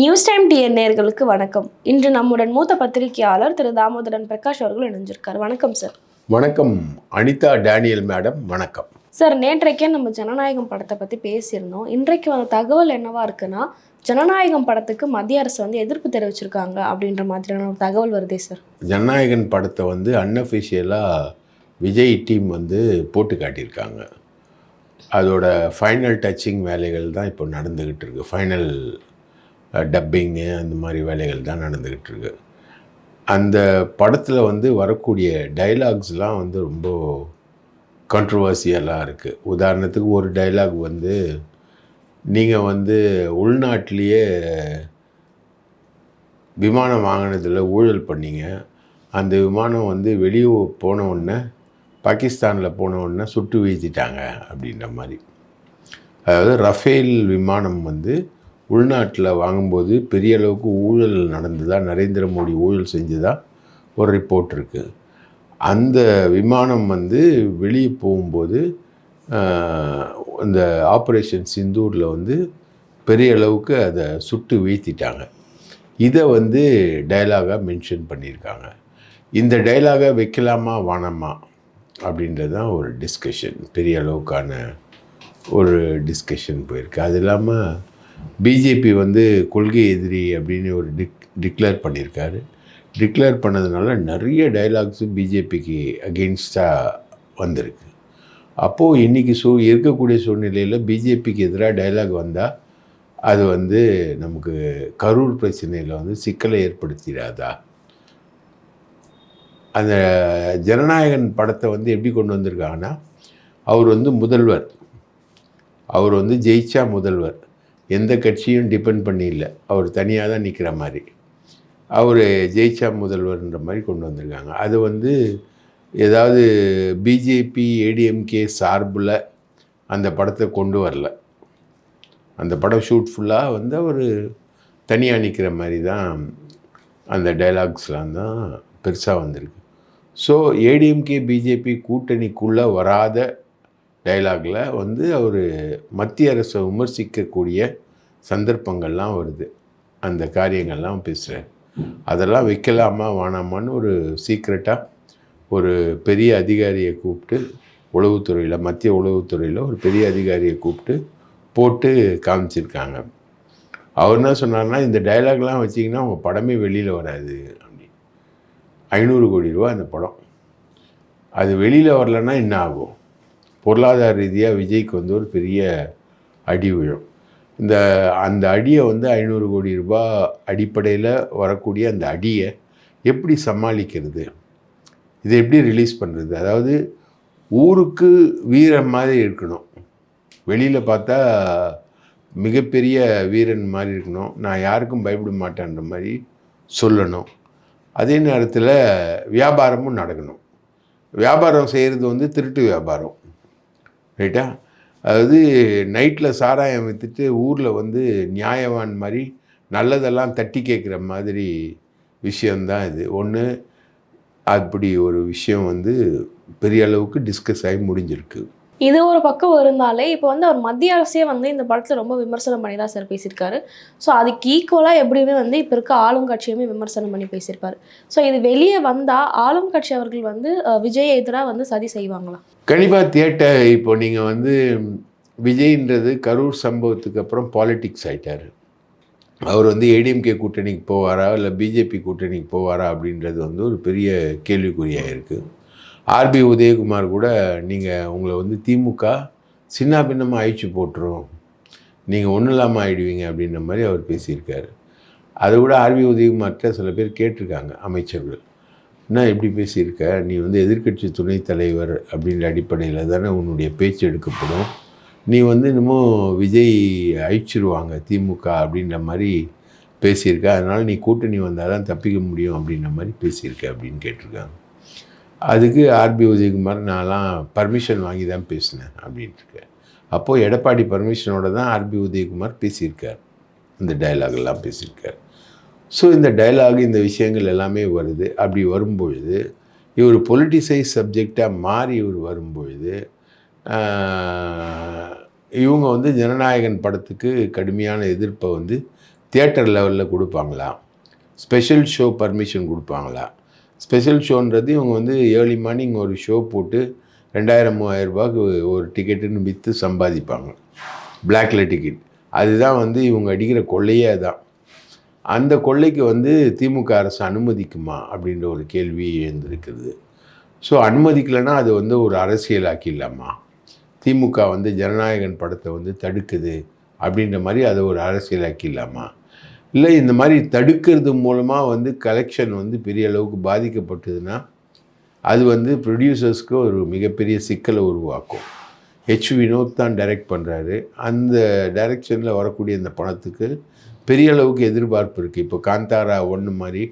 News time TN நேயர்களுக்கு வணக்கம். இன்று நம்முடன் மூத்த பத்திரிகையாளர் திரு தாமோதரன் பிரகாஷ் அவர்கள் இணைஞ்சிருக்கார். வணக்கம் சார். வணக்கம். அனிதா டேனியல் மேடம் வணக்கம். சார் நேற்றைக்கே நம்ம ஜனநாயகம் படத்தை பற்றி பேசியிருந்தோம். இன்றைக்கு வந்த தகவல் என்னவா இருக்குன்னா ஜனநாயகம் படத்துக்கு மத்திய அரசு வந்து எதிர்ப்பு தெரிவிச்சிருக்காங்க அப்படின்ற மாதிரியான ஒரு தகவல் வருதே சார். ஜனநாயகன் படத்தை வந்து அன்அஃபிஷியலாக விஜய் டீம் வந்து போட்டு காட்டியிருக்காங்க. அதோட ஃபைனல் டச்சிங் வேலைகள் தான் இப்போ நடந்துக்கிட்டு இருக்கு. ஃபைனல் டப்பிங்கு அந்த மாதிரி வேலைகள் தான் நடந்துக்கிட்டு இருக்கு அந்த படத்தில் வந்து வரக்கூடிய டைலாக்ஸ்லாம் வந்து ரொம்ப கான்ட்ரவர்சியலாக இருக்குது உதாரணத்துக்கு ஒரு டைலாக் வந்து நீங்கள் வந்து உள்நாட்டிலேயே விமானம் வாங்கினதில் ஊழல் பண்ணீங்க. அந்த விமானம் வந்து வெளியே போன உடனே பாகிஸ்தானில் போன உடனே சுட்டு வீழ்த்திட்டாங்க அப்படின்ற மாதிரி. அதாவது ரஃபேல் விமானம் வந்து உள்நாட்டில் வாங்கும்போது பெரிய அளவுக்கு ஊழல் நடந்ததா நரேந்திர மோடி ஊழல் செஞ்சதா ஒரு ரிப்போர்ட் இருக்குது அந்த விமானம் வந்து வெளியே போகும்போது இந்த ஆப்ரேஷன் சிந்தூரில் வந்து பெரிய அளவுக்கு அதை சுட்டு வீழ்த்திட்டாங்க. இதை வந்து டைலாகாக மென்ஷன் பண்ணியிருக்காங்க. இந்த டைலாகை வைக்கலாமா வேணாமா அப்படின்றது தான் ஒரு டிஸ்கஷன் பெரிய அளவுக்கான ஒரு டிஸ்கஷன் போயிருக்கு. அது இல்லாமல் பிஜேபி வந்து கொள்கை எதிரி அப்படின்னு ஒரு டிக் டிக்ளேர் பண்ணியிருக்காரு. டிக்ளேர் பண்ணதுனால நிறைய டைலாக்ஸு பிஜேபிக்கு அகெயின்ஸ்டாக வந்திருக்கு. அப்போது இன்றைக்கி சூ இருக்கக்கூடிய சூழ்நிலையில் பிஜேபிக்கு எதிராக டைலாக் வந்தால் அது வந்து நமக்கு கரூர் பிரச்சனையில் வந்து சிக்கலை ஏற்படுத்திடாதா? அந்த ஜனநாயகன் படத்தை வந்து எப்படி கொண்டு வந்திருக்காங்கன்னா அவர் வந்து முதல்வர். அவர் வந்து ஜெயிச்சா முதல்வர். எந்த கட்சியும் டிபெண்ட் பண்ணி இல்லை. அவர் தனியாக தான் நிற்கிற மாதிரி. அவர் ஜெயிச்சா முதல்வர்ன்ற மாதிரி கொண்டு வந்திருக்காங்க. அது வந்து ஏதாவது பிஜேபி ஏடிஎம்கே சார்பில் அந்த படத்தை கொண்டு வரல. அந்த படம் ஷூட் ஃபுல்லாக வந்து அவர் தனியாக நிற்கிற மாதிரி தான் அந்த டைலாக்ஸ்லாம் தான் பெருசாக வந்திருக்கு. ஸோ ஏடிஎம்கே பிஜேபி கூட்டணிக்குள்ளே வராத டைலாகில் வந்து அவர் மத்திய அரசை விமர்சிக்கக்கூடிய சந்தர்ப்பங்கள்லாம் வருது. அந்த காரியங்கள்லாம் பேசுகிறார் அதெல்லாம் வைக்கலாமா வேணாமான்னு ஒரு சீக்ரெட்டாக ஒரு பெரிய அதிகாரியை கூப்பிட்டு உளவுத்துறையில் மத்திய உளவுத்துறையில் ஒரு பெரிய அதிகாரியை கூப்பிட்டு போட்டு காமிச்சிருக்காங்க. அவர் என்ன சொன்னார்னா இந்த டயலாக்லாம் வச்சிங்கன்னா உங்கள் படமே வெளியில் வராது அப்படி ஐநூறு கோடி ரூபா அந்த படம். அது வெளியில் வரலன்னா என்ன ஆகும்? பொருளாதார ரீதியாக விஜய்க்கு வந்து ஒரு பெரிய அடி விழும். இந்த அந்த அடியை வந்து ஐநூறு கோடி ரூபாய் அடிப்படையில் வரக்கூடிய அந்த அடியை எப்படி சமாளிக்கிறது? இதை எப்படி ரிலீஸ் பண்ணுறது அதாவது ஊருக்கு வீரன் மாதிரி இருக்கணும். வெளியில் பார்த்தா மிகப்பெரிய வீரன் மாதிரி இருக்கணும். நான் யாருக்கும் பயப்பட மாட்டேன்ற மாதிரி சொல்லணும். அதே நேரத்தில் வியாபாரமும் நடக்கணும். வியாபாரம் செய்கிறது வந்து திருட்டு வியாபாரம். ரைட்டா அதாவது நைட்டில் சாராயம் விற்றுட்டு ஊரில் வந்து நியாயவான் மாதிரி நல்லதெல்லாம் தட்டி கேட்குற மாதிரி விஷயந்தான் இது. ஒன்று அப்படி ஒரு விஷயம் வந்து பெரிய அளவுக்கு டிஸ்கஸ் ஆகி முடிஞ்சிருக்கு. இது ஒரு பக்கம் இருந்தாலே இப்போ வந்து அவர் மத்திய அரசே வந்து இந்த படத்தில் ரொம்ப விமர்சனம் பண்ணி தான் சார் பேசியிருக்காரு. ஸோ அதுக்கு ஈக்குவலாக எப்படியுமே வந்து இப்போ இருக்க ஆளும் கட்சியுமே விமர்சனம் பண்ணி பேசியிருப்பார். ஸோ இது வெளியே வந்தால் ஆளும் கட்சி அவர்கள் வந்து விஜய் எதிராக வந்து சதி செய்வாங்களா? கண்டிப்பாக தியேட்டர் இப்போ நீங்கள் வந்து விஜய்ன்றது கரூர் சம்பவத்துக்கு அப்புறம் பாலிடிக்ஸ் ஆயிட்டார். அவர் வந்து ஏடிஎம்கே கூட்டணிக்கு போவாரா? இல்லை பிஜேபி கூட்டணிக்கு போவாரா? அப்படின்றது வந்து ஒரு பெரிய கேள்விக்குறியாக இருக்குது ஆர்பி உதயகுமார் கூட நீங்கள் உங்களை வந்து திமுக சின்ன பின்னமாக அழிச்சு போட்டுரும். நீங்கள் ஒன்றும் இல்லாமல் ஆயிடுவீங்க அப்படின்ற மாதிரி அவர் பேசியிருக்காரு. அதை விட ஆர்பி உதயகுமார்கிட்ட சில பேர் கேட்டிருக்காங்க அமைச்சர்கள். என்ன எப்படி பேசியிருக்க? நீ வந்து எதிர்க்கட்சி துணைத் தலைவர் அப்படின்ற அடிப்படையில் தானே உன்னுடைய பேச்சு எடுக்கப்படும். நீ வந்து இன்னமும் விஜய் அழிச்சிருவாங்க திமுக அப்படின்ற மாதிரி பேசியிருக்க. அதனால் நீ கூட்டணி வந்தால் தான் தப்பிக்க முடியும் அப்படின்ற மாதிரி பேசியிருக்க அப்படின்னு கேட்டிருக்காங்க. அதுக்கு ஆர்பி உதயகுமார் நான்லாம் பர்மிஷன் வாங்கி தான் பேசினேன் அப்படின்ட்டு இருக்கேன். அப்போது எடப்பாடி பர்மிஷனோட தான் ஆர்பி உதயகுமார் பேசியிருக்கார். இந்த dialogue பேசியிருக்கார். ஸோ இந்த டயலாக் இந்த விஷயங்கள் எல்லாமே வருது. அப்படி வரும்பொழுது இவர் பொலிட்டிசைஸ் சப்ஜெக்டாக மாறி இவர் வரும்பொழுது இவங்க வந்து ஜனநாயகன் படத்துக்கு கடுமையான எதிர்ப்பை வந்து தியேட்டர் லெவலில் கொடுப்பாங்களா ஸ்பெஷல் ஷோ பர்மிஷன் கொடுப்பாங்களா ஸ்பெஷல் ஷோன்றது இவங்க வந்து ஏர்லி மார்னிங் ஒரு ஷோ போட்டு ரெண்டாயிரம் மூவாயிரம் ரூபாய்க்கு ஒரு டிக்கெட்டுன்னு விற்று சம்பாதிப்பாங்க. பிளாக்ல டிக்கெட் அதுதான் வந்து இவங்க அடிக்கிற கொள்ளையே தான் அந்த கொள்ளைக்கு வந்து திமுக அரசு அனுமதிக்குமா அப்படின்ற ஒரு கேள்வி எழுந்திருக்குது ஸோ அனுமதிக்கலைன்னா அது வந்து ஒரு அரசியலாக்கிடலாமா திமுக வந்து ஜனநாயகன் படத்தை வந்து தடுக்குது அப்படின்ற மாதிரி அதை ஒரு அரசியலாக்கிடலாமா இல்லை இந்த மாதிரி தடுக்கிறது மூலமாக வந்து கலெக்ஷன் வந்து பெரிய அளவுக்கு பாதிக்கப்பட்டதுன்னா அது வந்து ப்ரொடியூசர்ஸ்க்கு ஒரு மிகப்பெரிய சிக்கலை உருவாக்கும். ஹெச் வினோத் தான் டைரக்ட் பண்ணுறாரு அந்த டைரக்ஷனில் வரக்கூடிய இந்த படத்துக்கு பெரிய அளவுக்கு எதிர்பார்ப்பு இருக்குது இப்போ காந்தாரா ஒன்று மாதிரி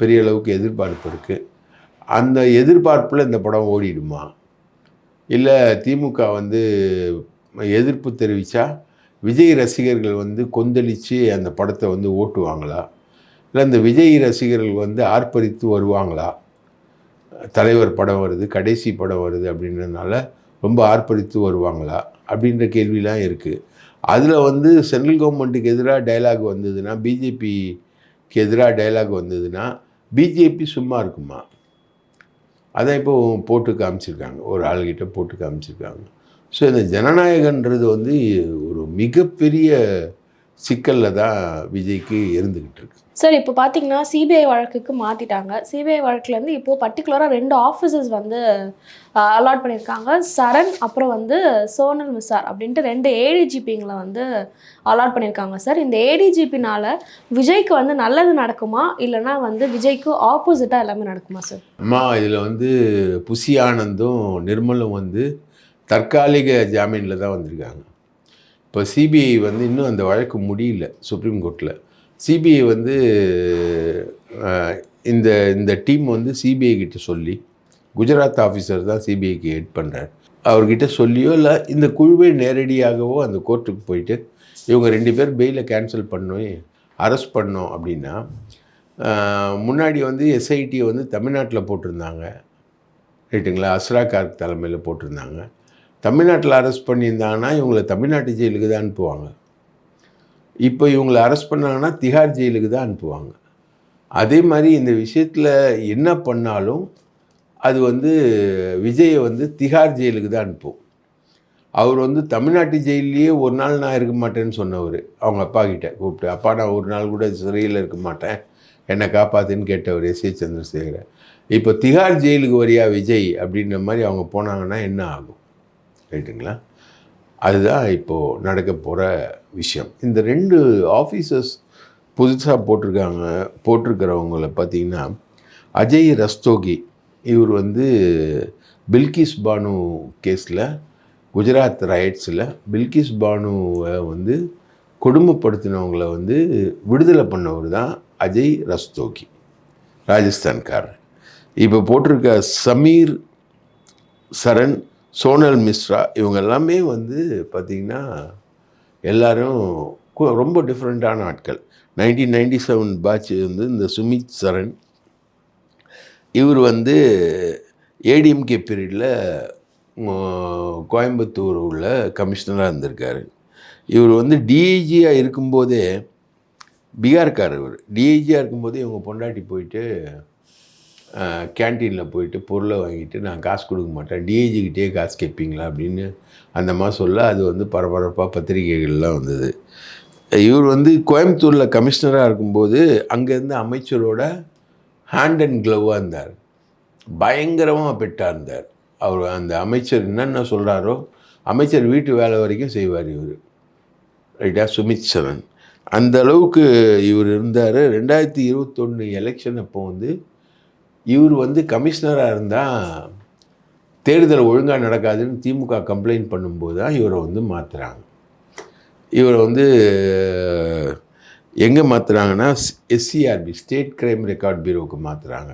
பெரிய அளவுக்கு எதிர்பார்ப்பு இருக்குது அந்த எதிர்பார்ப்பில் இந்த படம் ஓடிடுமா? இல்லை திமுக வந்து எதிர்ப்பு தெரிவித்தா விஜய் ரசிகர்கள் வந்து கொந்தளித்து அந்த படத்தை வந்து ஓட்டுவாங்களா? இல்லை இந்த விஜய் ரசிகர்கள் வந்து ஆர்ப்பரித்து வருவாங்களா? தலைவர் படம் வருது கடைசி படம் வருது அப்படின்றதுனால ரொம்ப ஆர்ப்பரித்து வருவாங்களா? அப்படின்ற கேள்விலாம் இருக்குது அதில் வந்து சென்ட்ரல் கவர்மெண்ட்டுக்கு எதிராக டயலாக் வந்ததுன்னா பிஜேபிக்கு எதிராக டயலாக் வந்ததுன்னா பிஜேபி சும்மா இருக்குமா? அதான் இப்போ போட்டு காமிச்சிருக்காங்க. ஒரு ஆள்கிட்ட போட்டு காமிச்சிருக்காங்க. ஸோ இந்த ஜனநாயகன்றது வந்து ஒரு மிகப்பெரிய சிக்கலில் தான் விஜய்க்கு இருந்துக்கிட்டு இருக்கு. சார் இப்போ பார்த்தீங்கன்னா சிபிஐ வழக்குக்கு மாற்றிட்டாங்க சிபிஐ வழக்குலேருந்து இப்போது பர்டிகுலராக ரெண்டு ஆஃபீஸர்ஸ் வந்து அலாட் பண்ணியிருக்காங்க. சரண் அப்புறம் வந்து சோனல் மிசார் அப்படின்ட்டு ரெண்டு ஏடிஜிபிங்களை வந்து அலாட் பண்ணியிருக்காங்க சார். இந்த ஏடிஜிபினால விஜய்க்கு வந்து நல்லது நடக்குமா? இல்லைனா வந்து விஜய்க்கு ஆப்போசிட்டாக எல்லாமே நடக்குமா சார்? அம்மா இதில் வந்து புசி ஆனந்தும் நிர்மலும் வந்து தற்காலிக ஜாமீனில் தான் வந்திருக்காங்க. இப்போ சிபிஐ வந்து இன்னும் அந்த வழக்கு முடியல சுப்ரீம் கோர்ட்டில் சிபிஐ வந்து இந்த இந்த டீம் வந்து சிபிஐ கிட்ட சொல்லி குஜராத் ஆஃபீஸர் தான் சிபிஐக்கு ஹெட் பண்ணுறார் அவர்கிட்ட சொல்லியோ இல்லை இந்த குழுவே நேரடியாகவோ அந்த கோர்ட்டுக்கு போயிட்டு இவங்க ரெண்டு பேர் பெயிலை கேன்சல் பண்ணி அரெஸ்ட் பண்ணோம் அப்படின்னா முன்னாடி வந்து எஸ்ஐடியை வந்து தமிழ்நாட்டில் போட்டிருந்தாங்க. ரைட்டுங்களா? அஸ்ரா கார்க் தலைமையில் போட்டிருந்தாங்க. தமிழ்நாட்டில் அரெஸ்ட் பண்ணியிருந்தாங்கன்னா இவங்களை தமிழ்நாட்டு ஜெயிலுக்கு தான் அனுப்புவாங்க. இப்போ இவங்களை அரெஸ்ட் பண்ணாங்கன்னா திகார் ஜெயிலுக்கு தான் அனுப்புவாங்க. அதே மாதிரி இந்த விஷயத்தில் என்ன பண்ணாலும் அது வந்து விஜயை வந்து திஹார் ஜெயிலுக்கு தான் அனுப்பும். அவர் வந்து தமிழ்நாட்டு ஜெயிலேயே ஒரு நாள் நான் இருக்க மாட்டேன்னு சொன்னவர். அவங்க அப்பா கிட்ட கூப்பிட்டு அப்பா நான் ஒரு நாள் கூட சிறையில் இருக்க மாட்டேன். என்னை காப்பாத்துன்னு கேட்டவர் எஸ். ஏ. சந்திரசேகரன் இப்போ திகார் ஜெயிலுக்கு வரியா விஜய் அப்படின்ற மாதிரி அவங்க போனாங்கன்னா என்ன ஆகும்? ரைட்டுங்களா அதுதான் இப்போது நடக்க போகிற விஷயம். இந்த ரெண்டு ஆஃபீஸர்ஸ் புதுசாக போட்டிருக்காங்க போட்டிருக்கிறவங்கள பார்த்தீங்கன்னா அஜய் ரஸ்தோகி இவர் வந்து பில்கிஸ் பானு கேஸில் குஜராத் ரைட்ஸில் பில்கிஸ் பானுவை வந்து கொடுமைப்படுத்தினவங்கள வந்து விடுதலை பண்ணவர் தான் அஜய் ரஸ்தோகி ராஜஸ்தான்காரர். இப்போ போட்டிருக்க சமீர் சரண் சோனல் மிஸ்ரா இவங்க எல்லாமே வந்து பார்த்திங்கன்னா எல்லோரும் ரொம்ப டிஃப்ரெண்ட்டான ஆட்கள். நைன்டீன் நைன்டி செவன் பேட்ச் வந்து இந்த சுமித் சரண். இவர் வந்து ஏடிஎம்கே பீரியடில் கோயம்புத்தூர் உள்ள கமிஷனராக இருந்திருக்காரு. இவர் வந்து டிஐஜியாக இருக்கும்போதே பீகார்காரர் இவர். டிஐஜியாக இருக்கும்போதே இவங்க பொண்டாட்டி போயிட்டு கேன்டீனில் போயிட்டு பொருளை வாங்கிட்டு நான் காசு கொடுக்க மாட்டேன். டிஐஜிக்கிட்டே காசு கேட்பீங்களா அப்படின்னு அந்த மாதிரி சொல்ல அது வந்து பரபரப்பாக பத்திரிகைகள்லாம் வந்தது. இவர் வந்து கோயம்புத்தூரில் கமிஷனராக இருக்கும்போது அங்கேருந்து அமைச்சரோட ஹேண்ட் அண்ட் க்ளவ்வாக இருந்தார். பயங்கரமாக பெட்டாக இருந்தார். அவர் அந்த அமைச்சர் என்னென்ன சொல்கிறாரோ அமைச்சர் வீட்டு வேலை வரைக்கும் செய்வார் இவர். ரைட்டா? சுமித் சரண் அந்த அளவுக்கு இவர் இருந்தார். ரெண்டாயிரத்தி இருபத்தொன்று எலெக்ஷன் அப்போ வந்து இவர் வந்து கமிஷனராக இருந்தால் தேர்தல் ஒழுங்காக நடக்காதுன்னு திமுக கம்ப்ளைண்ட் பண்ணும்போது தான் இவரை வந்து மாற்றுறாங்க இவரை வந்து எங்கே மாற்றுறாங்கன்னா எஸ்சிஆர்பி ஸ்டேட் கிரைம் ரெக்கார்ட் பீரோவுக்கு மாற்றுறாங்க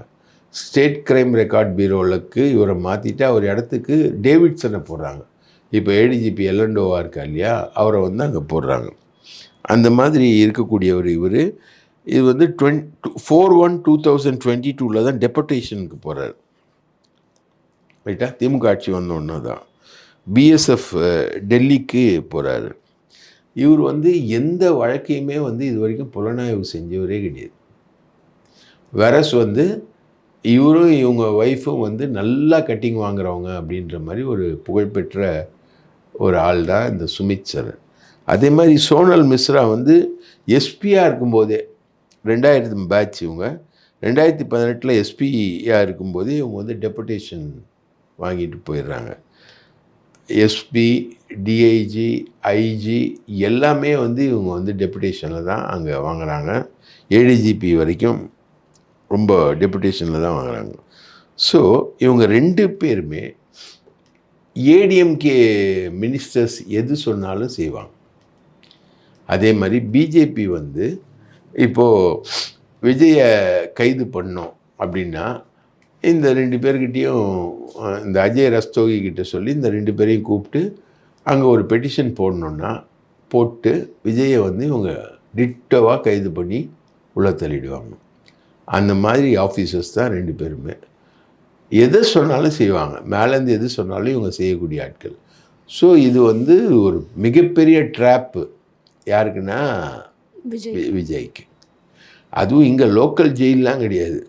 ஸ்டேட் கிரைம் ரெக்கார்ட் பீரோவுக்கு இவரை மாற்றிட்டு அவர் இடத்துக்கு டேவிட்சனை போடுறாங்க. இப்போ ஏடிஜிபி எல்லண்டோவா இருக்கா இல்லையா? அவரை வந்து அங்கே போடுறாங்க. அந்த மாதிரி இருக்கக்கூடியவர் இவர். இது வந்து twenty four one two thousand twenty டூவில் தான் டெபுட்டேஷனுக்கு போகிறார் ரைட்டா திமுக ஆட்சி வந்தோன்னே தான். பிஎஸ்எஃப் டெல்லிக்கு போகிறாரு இவர் வந்து எந்த வழக்கையுமே வந்து இது வரைக்கும் புலனாய்வு செஞ்சவரே கிடையாது. வெரஸ் வந்து இவரும் இவங்க ஒய்ஃபும் வந்து நல்லா கட்டிங் வாங்குறவங்க அப்படின்ற மாதிரி ஒரு புகழ்பெற்ற ஒரு ஆள் தான் இந்த சுமித் சரண் அதே மாதிரி சோனல் மிஸ்ரா வந்து எஸ்பியாக இருக்கும்போதே ரெண்டாயிரத்து பேட்ச் இவங்க. ரெண்டாயிரத்தி பதினெட்டில் எஸ்பியாக இருக்கும்போதே இவங்க வந்து டெபுடேஷன் வாங்கிட்டு போயிடுறாங்க. எஸ்பி டிஐஜி ஐஜி எல்லாமே வந்து இவங்க வந்து டெபுடேஷனில் தான் அங்கே வாங்குகிறாங்க ஏடிஜிபி வரைக்கும் ரொம்ப டெபுடேஷனில் தான் வாங்குறாங்க. ஸோ இவங்க ரெண்டு பேருமே ஏடிஎம்கே மினிஸ்டர்ஸ் எது சொன்னாலும் செய்வாங்க. அதே மாதிரி பிஜேபி வந்து இப்போது விஜயை கைது பண்ணோம் அப்படின்னா இந்த ரெண்டு பேர்கிட்டையும் இந்த அஜய் ரஸ்தோகி கிட்ட சொல்லி இந்த ரெண்டு பேரையும் கூப்பிட்டு அங்கே ஒரு பெட்டிஷன் போடணுன்னா போட்டு விஜயை வந்து இவங்க டிட்டோவாக கைது பண்ணி உள்ள தள்ளிடுவாங்க. அந்த மாதிரி ஆஃபீஸர்ஸ் தான் ரெண்டு பேருமே. எதை சொன்னாலும் செய்வாங்க. மேலேருந்து எது சொன்னாலும் இவங்க செய்யக்கூடிய ஆட்கள். ஸோ இது வந்து ஒரு மிகப்பெரிய ட்ராப்பு யாருக்குன்னா விஜய்க்கு. அதுவும் இங்கே லோக்கல் ஜெயிலெலாம் கிடையாது.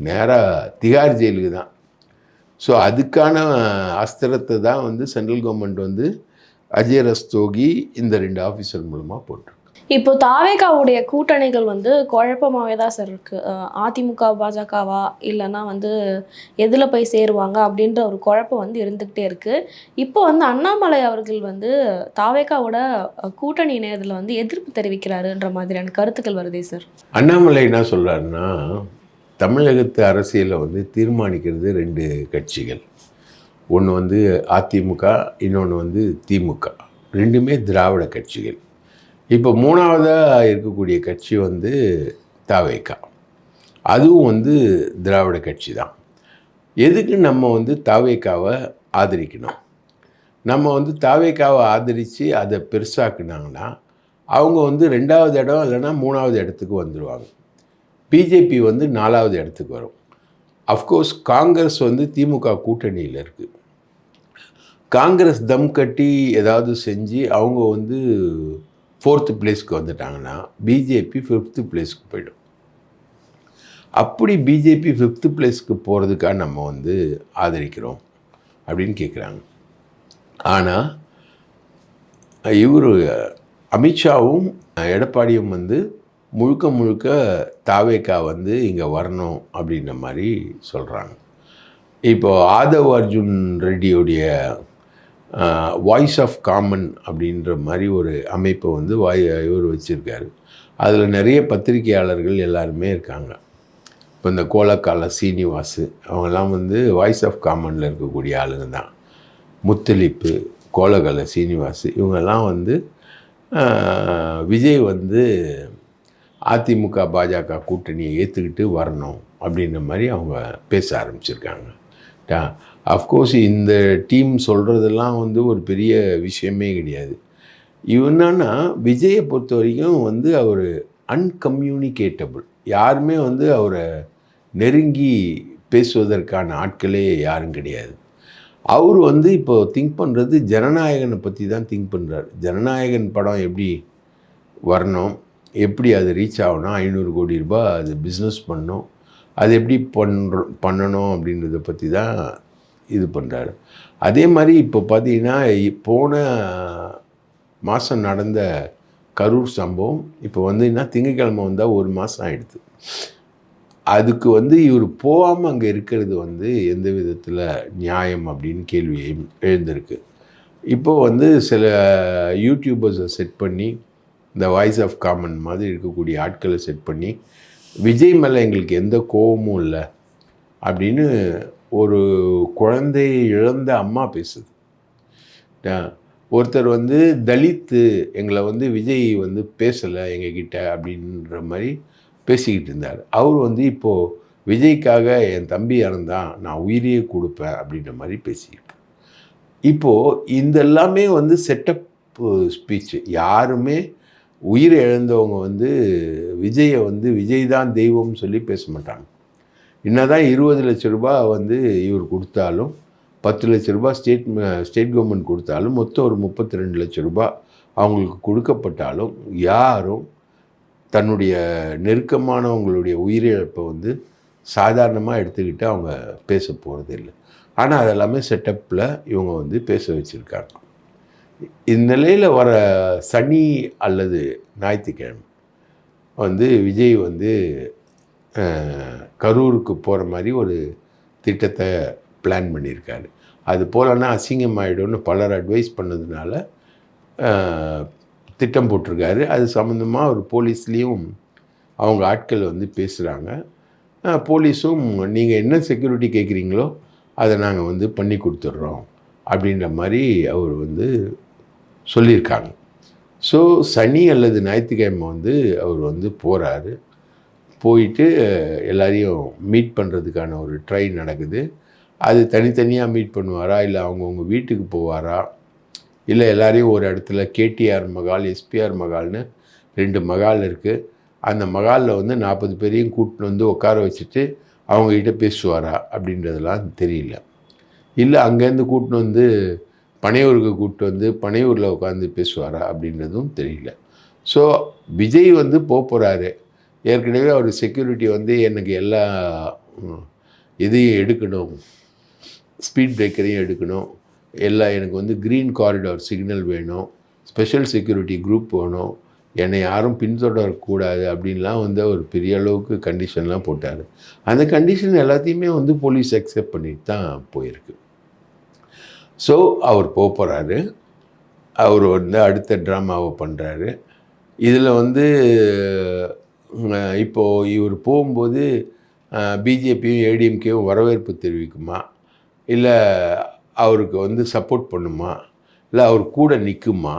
நேராக திகார் ஜெயிலுக்கு தான். ஸோ அதுக்கான அஸ்திரத்தை தான் வந்து சென்ட்ரல் கவர்மெண்ட் வந்து அஜய் ரஸ்தோகி இந்த ரெண்டு ஆஃபீஸர் மூலமாக போட்டிருக்கு. இப்போ தாவேகாவுடைய கூட்டணிகள் வந்து குழப்பமாகவே தான் சார் இருக்கு. அதிமுக பாஜகவா இல்லைன்னா வந்து எதில் போய் சேருவாங்க அப்படின்ற ஒரு குழப்பம் வந்து இருந்துக்கிட்டே இருக்கு. இப்போ வந்து அண்ணாமலை அவர்கள் வந்து தாவேகாவோட கூட்டணி இணையத்தில் வந்து எதிர்ப்பு தெரிவிக்கிறாருன்ற மாதிரியான கருத்துக்கள் வருதே சார் அண்ணாமலை என்ன சொல்கிறாருன்னா தமிழகத்து அரசியலை வந்து தீர்மானிக்கிறது ரெண்டு கட்சிகள். ஒன்று வந்து அதிமுக இன்னொன்று வந்து திமுக. ரெண்டுமே திராவிட கட்சிகள். இப்போ மூணாவதாக இருக்கக்கூடிய கட்சி வந்து தாவேக்கா. அதுவும் வந்து திராவிட கட்சி தான் எதுக்கு நம்ம வந்து தாவேக்காவை ஆதரிக்கணும்? நம்ம வந்து தாவேக்காவை ஆதரித்து அதை பெருசாக்குனாங்கன்னா அவங்க வந்து ரெண்டாவது இடம் இல்லைன்னா மூணாவது இடத்துக்கு வந்துடுவாங்க பிஜேபி வந்து நாலாவது இடத்துக்கு வரும். அஃப்கோர்ஸ் காங்கிரஸ் வந்து திமுக கூட்டணியில் இருக்குது காங்கிரஸ் தம் கட்டி ஏதாவது செஞ்சு அவங்க வந்து ஃபோர்த்து பிளேஸ்க்கு வந்துட்டாங்கன்னா பிஜேபி ஃபிஃப்த்து பிளேஸ்க்கு போயிடும். அப்படி பிஜேபி ஃபிஃப்த்து பிளேஸ்க்கு போகிறதுக்காக நம்ம வந்து ஆதரிக்கிறோம் அப்படின்னு கேட்குறாங்க ஆனால் இவர் அமித்ஷாவும் எடப்பாடியும் வந்து முழுக்க முழுக்க தாவேக்கா வந்து இங்கே வரணும் அப்படின்ற மாதிரி சொல்கிறாங்க இப்போ ஆதவ் அர்ஜுன் ரெட்டியோடைய வாய்ஸ் ஆஃப் காமன் அப்படின்ற மாதிரி ஒரு அமைப்பை வந்து வாய் இவர் வச்சுருக்காரு. அதில் நிறைய பத்திரிகையாளர்கள் எல்லாருமே இருக்காங்க. இப்போ இந்த கோலக்கால சீனிவாசு அவங்கெல்லாம் வந்து வாய்ஸ் ஆஃப் காமனில் இருக்கக்கூடிய ஆளுங்க தான் முத்தளிப்பு கோலக்கால சீனிவாசு இவங்கெல்லாம் வந்து விஜய் வந்து அதிமுக பாஜக கூட்டணியை ஏற்றுக்கிட்டு வரணும் அப்படின்ற மாதிரி அவங்க பேச ஆரம்பிச்சிருக்காங்க. அஃப்கோர்ஸ் இந்த டீம் சொல்கிறதெல்லாம் வந்து ஒரு பெரிய விஷயமே கிடையாது. இவனா விஜயை பொறுத்த வரைக்கும் வந்து அவர் அன்கம்யூனிகேட்டபிள் யாருமே வந்து அவரை நெருங்கி பேசுவதற்கான ஆட்களே யாரும் கிடையாது. அவர் வந்து இப்போ திங்க் பண்ணுறது ஜனநாயகனை பற்றி தான் திங்க் பண்ணுறார் ஜனநாயகன் படம் எப்படி வரணும்? எப்படி அது ரீச் ஆகணும்? ஐநூறு கோடி ரூபாய் அது பிஸ்னஸ் பண்ணணும் அது எப்படி பண்ணுற பண்ணணும் அப்படின்றத பற்றி தான் இது பண்ணுறாரு அதே மாதிரி இப்போ பார்த்தீங்கன்னா போன மாதம் நடந்த கரூர் சம்பவம் இப்போ வந்து திங்கக்கிழமை வந்தால் ஒரு மாதம் ஆகிடுது அதுக்கு வந்து இவர் போகாமல் அங்கே இருக்கிறது வந்து எந்த விதத்தில் நியாயம் அப்படின்னு கேள்வி எழுந்திருக்கு. இப்போ வந்து சில யூடியூபர்ஸை செட் பண்ணி இந்த வாய்ஸ் ஆஃப் காமன் மாதிரி இருக்கக்கூடிய ஆட்களை செட் பண்ணி விஜய் மேலே எங்களுக்கு எந்த கோபமும் இல்லை அப்படின்னு ஒரு குழந்தை இழந்த அம்மா பேசுது. ஒருத்தர் வந்து தலித்து எங்களை வந்து விஜய் வந்து பேசலை எங்ககிட்ட அப்படின்ற மாதிரி பேசிக்கிட்டு இருந்தார். அவர் வந்து இப்போது விஜய்க்காக என் தம்பி இறந்தான் நான் உயிரையே கொடுப்பேன் அப்படின்ற மாதிரி பேசிக்கிட்டு இப்போது இந்த எல்லாமே வந்து செட்டப் ஸ்பீச்சு. யாருமே உயிரை இழந்தவங்க வந்து விஜயை வந்து விஜய் தான் தெய்வம்னு சொல்லி பேச மாட்டாங்க. என்னதான் இருபது லட்ச ரூபாய் வந்து இவர் கொடுத்தாலும் பத்து லட்ச ரூபாய் ஸ்டேட் ஸ்டேட் கவர்மெண்ட் கொடுத்தாலும் மொத்தம் ஒரு முப்பத்தி ரெண்டு லட்ச ரூபா அவங்களுக்கு கொடுக்கப்பட்டாலும் யாரும் தன்னுடைய நெருக்கமானவங்களுடைய உயிரிழப்பை வந்து சாதாரணமாக எடுத்துக்கிட்டு அவங்க பேச போகிறது இல்லை. ஆனால் அதெல்லாமே செட்டப்பில் இவங்க வந்து பேச வச்சுருக்காங்க. இந்நிலையில் வர சனி அல்லது ஞாயிற்றுக்கிழமை வந்து விஜய் வந்து கரூருக்கு போகிற மாதிரி ஒரு திட்டத்தை பிளான் பண்ணியிருக்காரு. அது போலன்னா அசிங்கமாயிடும்னு பலர் அட்வைஸ் பண்ணதுனால திட்டம் போட்டிருக்காரு. அது சம்மந்தமாக ஒரு போலீஸ்லேயும் அவங்க ஆட்கள் வந்து பேசுகிறாங்க போலீஸும் நீங்கள் என்ன செக்யூரிட்டி கேட்குறீங்களோ அதை நாங்கள் வந்து பண்ணி கொடுத்துட்றோம் அப்படின்ற மாதிரி அவர் வந்து சொல்லியிருக்காங்க. ஸோ சனி அல்லது ஞாயிற்றுக்கிழமை வந்து அவர் வந்து போகிறாரு போயிட்டு எல்லாரையும் மீட் பண்ணுறதுக்கான ஒரு ட்ரை நடக்குது. அது தனித்தனியாக மீட் பண்ணுவாரா? இல்லை அவங்கவுங்க வீட்டுக்கு போவாரா? இல்லை எல்லாரையும் ஒரு இடத்துல கேடிஆர் மகால் எஸ்பிஆர் மகால்னு ரெண்டு மகால் இருக்குது அந்த மகாலில் வந்து நாற்பது பேரையும் கூட்டின்னு வந்து உட்கார வச்சுட்டு அவங்ககிட்ட பேசுவாரா? அப்படின்றதெல்லாம் தெரியல. இல்லை அங்கேருந்து கூட்டின்னு வந்து பனையூருக்கு கூப்பிட்டு வந்து பனையூரில் உட்காந்து பேசுவாரா? அப்படின்றதும் தெரியல. ஸோ விஜய் வந்து போக போகிறாரு ஏற்கனவே அவர் செக்யூரிட்டி வந்து எனக்கு எல்லா இதையும் எடுக்கணும். ஸ்பீட் பிரேக்கரையும் எடுக்கணும். எல்லா எனக்கு வந்து க்ரீன் காரிடார் சிக்னல் வேணும். ஸ்பெஷல் செக்யூரிட்டி குரூப் வேணும் என்னை யாரும் பின்தொடரக்கூடாது அப்படின்லாம் வந்து ஒரு பெரிய அளவுக்கு கண்டிஷன்லாம் போட்டார். அந்த கண்டிஷன் எல்லாத்தையுமே வந்து போலீஸ் அக்செப்ட் பண்ணிட்டு தான் போயிருக்கு. ஸோ அவர் போக போகிறாரு அவர் வந்து அடுத்த ட்ராமாவை பண்ணுறாரு இதில் வந்து இப்போது இவர் போகும்போது பிஜேபியும் ஏடிஎம்கேவும் வரவேற்பு தெரிவிக்குமா? இல்லை அவருக்கு வந்து சப்போர்ட் பண்ணுமா? இல்லை அவர் கூட நிற்குமா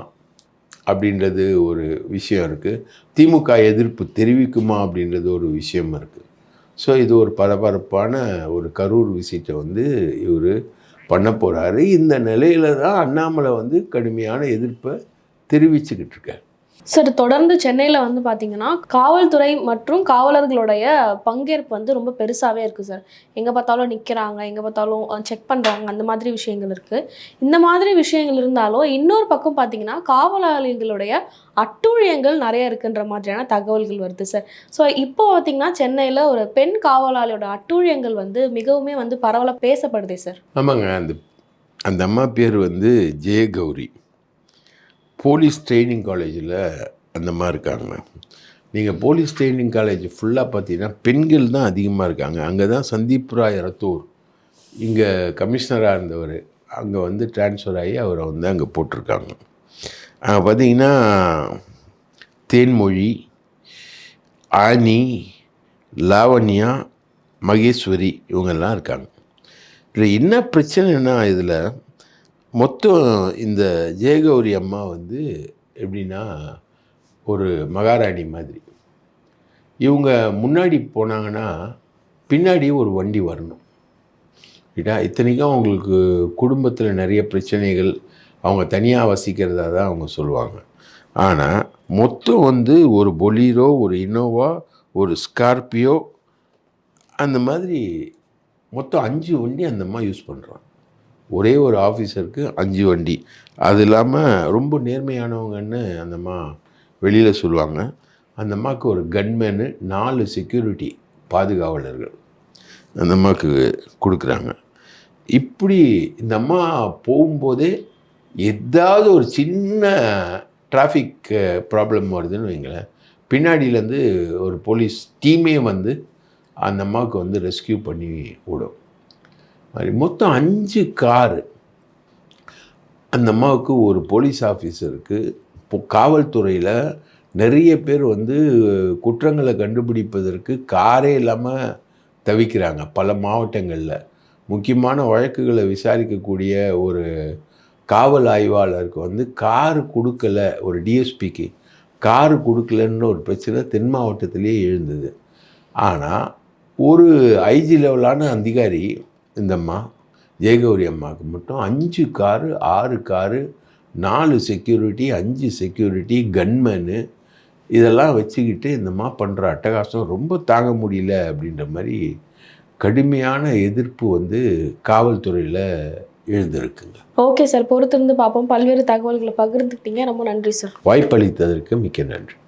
அப்படின்றது ஒரு விஷயம் இருக்குது திமுக எதிர்ப்பு தெரிவிக்குமா? அப்படின்றது ஒரு விஷயம் இருக்குது ஸோ இது ஒரு பரபரப்பான ஒரு கரூர் விசிட்டை வந்து இவர் பண்ண போகிறாரு இந்த நிலையில தான் அண்ணாமலை வந்து கடுமையான எதிர்ப்பை தெரிவிச்சுக்கிட்டு இருக்கார். சார் தொடர்ந்து சென்னையில் வந்து பார்த்தீங்கன்னா காவல்துறை மற்றும் காவலர்களுடைய பங்கேற்பு வந்து ரொம்ப பெருசாகவே இருக்குது சார் எங்கே பார்த்தாலும் நிற்கிறாங்க எங்கே பார்த்தாலும் செக் பண்ணுறாங்க அந்த மாதிரி விஷயங்கள் இருக்குது இந்த மாதிரி விஷயங்கள் இருந்தாலும் இன்னொரு பக்கம் பார்த்தீங்கன்னா காவலாளிகளுடைய அட்டூழியங்கள் நிறைய இருக்குன்ற மாதிரியான தகவல்கள் வருது சார் ஸோ இப்போ பார்த்தீங்கன்னா சென்னையில் ஒரு பெண் காவலாளியோட அட்டூழியங்கள் வந்து மிகவுமே வந்து பரவலாக பேசப்படுதே சார் ஆமாங்க. அந்த அந்த அம்மா பேர் வந்து ஜெய கௌரி போலீஸ் ட்ரைனிங் காலேஜில் அந்த மாதிரி இருக்காங்க. நீங்கள் போலீஸ் ட்ரைனிங் காலேஜ் ஃபுல்லாக பார்த்தீங்கன்னா பெண்கள் தான் அதிகமாக இருக்காங்க. அங்கே தான் சந்தீப் ராய் ரத்தூர் இங்கே கமிஷனராக இருந்தவர் அங்கே வந்து ட்ரான்ஸ்ஃபர் ஆகி அவரை வந்து அங்கே போட்டிருக்காங்க. அங்கே பார்த்தீங்கன்னா தேன்மொழி ஆனி லாவண்யா மகேஸ்வரி இவங்கெல்லாம் இருக்காங்க. இதில் என்ன பிரச்சனைனா இதில் மொத்தம் இந்த ஜெயகௌரி அம்மா வந்து எப்படின்னா ஒரு மகாராணி மாதிரி. இவங்க முன்னாடி போனாங்கன்னா பின்னாடி ஒரு வண்டி வரணும். ரைட்டா இத்தனைக்கும் அவங்களுக்கு குடும்பத்தில் நிறைய பிரச்சனைகள் அவங்க தனியாக வசிக்கிறதா தான் அவங்க சொல்லுவாங்க. ஆனால் மொத்தம் வந்து ஒரு பொலீரோ ஒரு இனோவா ஒரு ஸ்கார்பியோ அந்த மாதிரி மொத்தம் அஞ்சு வண்டி அந்த அம்மா யூஸ் பண்ணுறான் ஒரே ஒரு ஆஃபீஸருக்கு அஞ்சு வண்டி. அது இல்லாமல் ரொம்ப நேர்மையானவங்கன்னு அந்தம்மா வெளியில் சொல்லுவாங்க. அந்த அம்மாவுக்கு ஒரு கன்மேனு நாலு செக்யூரிட்டி பாதுகாவலர்கள் அந்த அம்மாவுக்கு கொடுக்குறாங்க. இப்படி இந்த அம்மா போகும்போதே ஏதாவது ஒரு சின்ன டிராஃபிக் ப்ராப்ளம் வருதுன்னு வைங்களேன். பின்னாடியிலேருந்து ஒரு போலீஸ் டீமே வந்து அந்த அம்மாவுக்கு வந்து ரெஸ்கியூ பண்ணி விடும். மாதிரி. மொத்தம் அஞ்சு காரு. அந்த அம்மாவுக்கு ஒரு போலீஸ் ஆஃபீஸருக்கு இப்போ காவல்துறையில் நிறைய பேர் வந்து குற்றங்களை கண்டுபிடிப்பதற்கு காரே இல்லாமல் தவிக்கிறாங்க பல மாவட்டங்களில். முக்கியமான வழக்குகளை விசாரிக்கக்கூடிய ஒரு காவல் ஆய்வாளருக்கு வந்து காரு கொடுக்கல ஒரு டிஎஸ்பிக்கு காரு கொடுக்கலன்னு ஒரு பிரச்சனை தென் மாவட்டத்திலேயே எழுந்தது. ஆனால் ஒரு ஐஜி லெவலான அதிகாரி இந்த அம்மா ஜெயகௌரி அம்மாவுக்கு மட்டும் அஞ்சு காரு ஆறு காரு நாலு செக்யூரிட்டி அஞ்சு செக்யூரிட்டி கன்மேனு இதெல்லாம் வச்சுக்கிட்டு இந்த அம்மா பண்ணுற அட்டகாசம் ரொம்ப தாங்க முடியல அப்படின்ற மாதிரி கடுமையான எதிர்ப்பு வந்து காவல்துறையில் எழுந்திருக்குங்க. ஓகே சார் பொறுத்திருந்து பார்ப்போம். பல்வேறு தகவல்களை பகிர்ந்துக்கிட்டீங்க. ரொம்ப நன்றி சார். வாய்ப்பளித்ததற்கு மிக்க நன்றி.